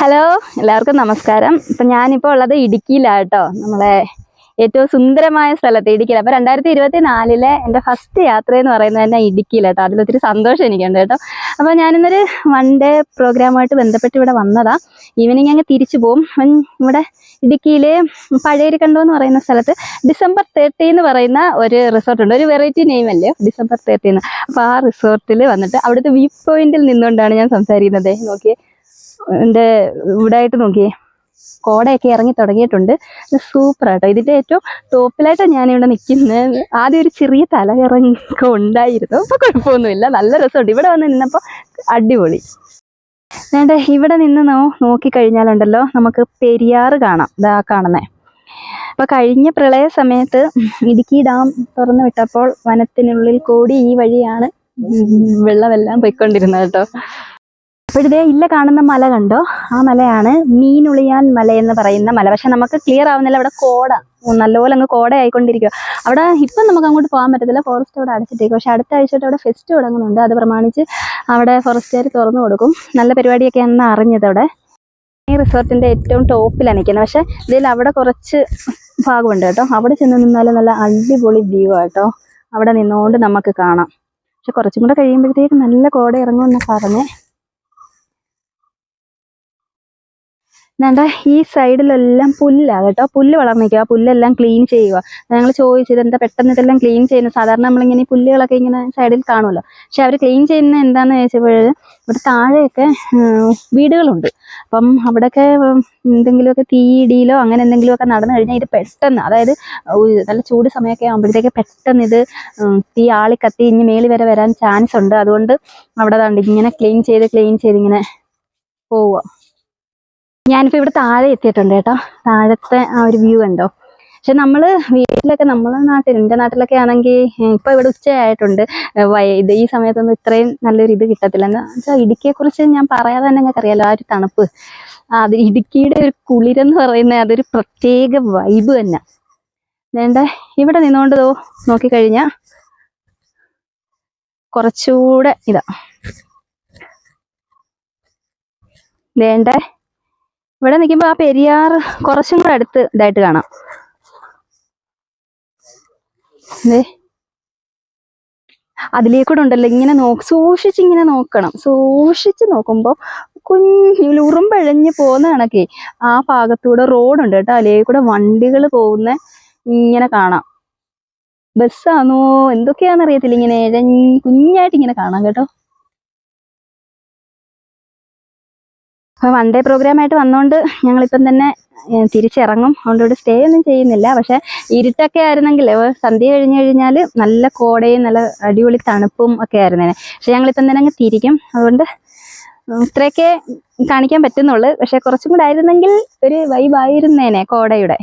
Hello എല്ലാവർക്കും നമസ്കാരം. ഇപ്പം ഞാനിപ്പോൾ ഉള്ളത് ഇടുക്കിയിലാട്ടോ. നമ്മളെ ഏറ്റവും സുന്ദരമായ സ്ഥലത്ത് ഇടുക്കിയിൽ. അപ്പോൾ രണ്ടായിരത്തി ഇരുപത്തി നാലിലെ എന്റെ ഫസ്റ്റ് യാത്ര എന്ന് പറയുന്നത് തന്നെ ഇടുക്കിയിലാട്ടോ. അതിലൊത്തിരി സന്തോഷം എനിക്കുണ്ട് കേട്ടോ. അപ്പോൾ ഞാനിന്നൊരു വൺ ഡേ പ്രോഗ്രാമായിട്ട് ബന്ധപ്പെട്ട് ഇവിടെ വന്നതാ. ഈവനിങ് അങ്ങ് തിരിച്ചു പോകും ഇവിടെ ഇടുക്കിയിലെ പഴയരിക്കണ്ടോ എന്ന് പറയുന്ന സ്ഥലത്ത് ഡിസംബർ തേർട്ടി എന്ന് പറയുന്ന ഒരു റിസോർട്ട് ഉണ്ട്. ഒരു വെറൈറ്റി നെയിം അല്ലേ? ഡിസംബർ തേർട്ടി എന്ന്. അപ്പോൾ ആ റിസോർട്ടിൽ വന്നിട്ട് അവിടുത്തെ വ്യൂ പോയിന്റിൽ നിന്നുകൊണ്ടാണ് ഞാൻ സംസാരിക്കുന്നത്. നോക്കിയേ. എന്റെ ഇവിടെ ആയിട്ട് നോക്കിയേ. കോടയൊക്കെ ഇറങ്ങി തുടങ്ങിയിട്ടുണ്ട്. സൂപ്പർ ആട്ടോ ഇതിന്റെ ഏറ്റവും ടോപ്പിലായിട്ടാണ് ഞാനിവിടെ നിൽക്കുന്നത്. ആദ്യം ഒരു ചെറിയ തലകറങ്ങൊക്കെ ഉണ്ടായിരുന്നു. അപ്പോൾ കുഴപ്പമൊന്നുമില്ല. നല്ല രസമുണ്ട്. ഇവിടെ വന്ന് നിന്നപ്പോൾ അടിപൊളി. വേണ്ട ഇവിടെ നിന്ന് നോ നോക്കിക്കഴിഞ്ഞാലുണ്ടല്ലോ നമുക്ക് പെരിയാറ് കാണാം. ഇതാ കാണുന്നേ. അപ്പോൾ കഴിഞ്ഞ പ്രളയ സമയത്ത് ഇടുക്കി ഡാം തുറന്നു വിട്ടപ്പോൾ വനത്തിനുള്ളിൽ കൂടി ഈ വഴിയാണ് വെള്ളമെല്ലാം പോയിക്കൊണ്ടിരുന്നത് കേട്ടോ. അപ്പോൾ ഇല്ല കാണുന്ന മല കണ്ടോ? ആ മലയാണ് മീനുളിയാൻ മല എന്ന് പറയുന്ന മല. പക്ഷെ നമുക്ക് ക്ലിയർ ആവുന്നില്ല. അവിടെ കോട. നല്ലപോലെ അങ്ങ് കോട ആയിക്കൊണ്ടിരിക്കുക അവിടെ ഇപ്പം നമുക്ക് അങ്ങോട്ട് പോകാൻ പറ്റത്തില്ല. ഫോറസ്റ്റ് അവിടെ അടച്ചിട്ടേക്കും. പക്ഷെ അടുത്ത ആഴ്ച തൊട്ട് അവിടെ ഫെസ്റ്റ് തുടങ്ങുന്നുണ്ട്. അത് പ്രമാണിച്ച് അവിടെ ഫോറസ്റ്റുകാർ തുറന്നു കൊടുക്കും. നല്ല പരിപാടിയൊക്കെ പരിപാടിയൊക്കെയാണെന്ന് അറിഞ്ഞത് അവിടെ. ഈ റിസോർട്ടിന്റെ ഏറ്റവും ടോപ്പിലാണ് നിൽക്കുന്നത്. പക്ഷേ ഇതിൽ അവിടെ കുറച്ച് ഭാഗമുണ്ട് കേട്ടോ. അവിടെ ചെന്ന് നിന്നാൽ നല്ല അടിപൊളി വ്യൂ ആട്ടോ അവിടെ നിന്നുകൊണ്ട് നമുക്ക് കാണാം. പക്ഷെ കുറച്ചും കൂടെ കഴിയുമ്പോഴത്തേക്ക് നല്ല കോട ഇറങ്ങുമെന്ന് പറഞ്ഞേ. വേണ്ട ഈ സൈഡിലെല്ലാം പുല്ലാണ് കേട്ടോ. പുല്ല് വളർന്നിരിക്കുക പുല്ലെല്ലാം ക്ലീൻ ചെയ്യുക. ഞങ്ങൾ ചോദിച്ചത് എന്താ പെട്ടെന്ന് ഇതെല്ലാം ക്ലീൻ ചെയ്യുന്നത്? സാധാരണ നമ്മളിങ്ങനെ പുല്ലുകളൊക്കെ ഇങ്ങനെ സൈഡിൽ കാണുമല്ലോ. പക്ഷെ അവർ ക്ലീൻ ചെയ്യുന്ന എന്താണെന്ന് ചോദിച്ചപ്പോൾ ഇവിടെ താഴെയൊക്കെ വീടുകളുണ്ട്. അപ്പം അവിടെയൊക്കെ എന്തെങ്കിലുമൊക്കെ തീയിടിയിലോ അങ്ങനെ എന്തെങ്കിലുമൊക്കെ നടന്നു കഴിഞ്ഞാൽ ഇത് പെട്ടെന്ന് അതായത് നല്ല ചൂട് സമയമൊക്കെ ആകുമ്പോഴത്തേക്ക് പെട്ടെന്ന് ഇത് തീ ആളി കത്തി ഇനി മേളി വരെ വരാൻ ചാൻസ് ഉണ്ട്. അതുകൊണ്ട് അവിടെ ഇങ്ങനെ ക്ലീൻ ചെയ്ത് ക്ലീൻ ചെയ്ത് ഇങ്ങനെ പോവുക. ഞാനിപ്പോൾ ഇവിടെ താഴെ എത്തിയിട്ടുണ്ട് കേട്ടോ. താഴത്തെ ആ ഒരു വ്യൂ ഉണ്ടോ പക്ഷെ നമ്മൾ വീട്ടിലൊക്കെ നമ്മളെ നാട്ടിൽ എന്റെ നാട്ടിലൊക്കെ ആണെങ്കിൽ ഇപ്പോൾ ഇവിടെ ഉച്ചയായിട്ടുണ്ട്. ഇത് ഈ സമയത്തൊന്നും ഇത്രയും നല്ലൊരു ഇത് കിട്ടത്തില്ല. എന്ന് വെച്ചാൽ ഇടുക്കിയെക്കുറിച്ച് ഞാൻ പറയാതെ തന്നെ നിങ്ങൾക്ക് അറിയാലോ ആ ഒരു തണുപ്പ്. അത് ഇടുക്കിയുടെ ഒരു കുളിരെന്ന് പറയുന്ന അതൊരു പ്രത്യേക വൈബ് തന്നെ. വേണ്ട? ഇവിടെ നിന്നുകൊണ്ട് തോ നോക്കിക്കഴിഞ്ഞാൽ കുറച്ചുകൂടെ ഇതാ. വേണ്ടേ? ഇവിടെ നിൽക്കുമ്പോൾ ആ പെരിയാർ കുറച്ചും കൂടെ അടുത്ത് ഇതായിട്ട് കാണാം. അതിലേക്കൂടെ ഉണ്ടല്ലോ ഇങ്ങനെ നോക്ക് സൂക്ഷിച്ച് ഇങ്ങനെ നോക്കണം. സൂക്ഷിച്ച് നോക്കുമ്പോൾ കുഞ്ഞു ഉറുമ്പഴഞ്ഞ് പോകുന്ന കണക്കേ ആ ഭാഗത്തൂടെ റോഡുണ്ട് കേട്ടോ. അതിലേക്കൂടെ കൂടെ വണ്ടികൾ പോകുന്ന ഇങ്ങനെ കാണാം. ബസ്സാണോ എന്തൊക്കെയാണെന്ന് അറിയത്തില്ല ഇങ്ങനെ കുഞ്ഞായിട്ട് ഇങ്ങനെ കാണാം കേട്ടോ. അപ്പോൾ വൺ ഡേ പ്രോഗ്രാമായിട്ട് വന്നുകൊണ്ട് ഞങ്ങളിപ്പം തന്നെ തിരിച്ചിറങ്ങും. അതുകൊണ്ട് ഇവിടെ സ്റ്റേ ഒന്നും ചെയ്യുന്നില്ല. പക്ഷെ ഇരുട്ടൊക്കെ ആയിരുന്നെങ്കിൽ സന്ധ്യ കഴിഞ്ഞു കഴിഞ്ഞാൽ നല്ല കോടയും നല്ല അടിപൊളി തണുപ്പും ഒക്കെ ആയിരുന്നേനെ. പക്ഷെ ഞങ്ങളിപ്പം തന്നെ അങ്ങ് തിരിക്കും. അതുകൊണ്ട് ഇത്രയൊക്കെ കാണിക്കാൻ പറ്റുന്നുള്ളൂ. പക്ഷെ കുറച്ചും കൂടെ ആയിരുന്നെങ്കിൽ ഒരു വൈബായിരുന്നേനെ കോടയുടെ.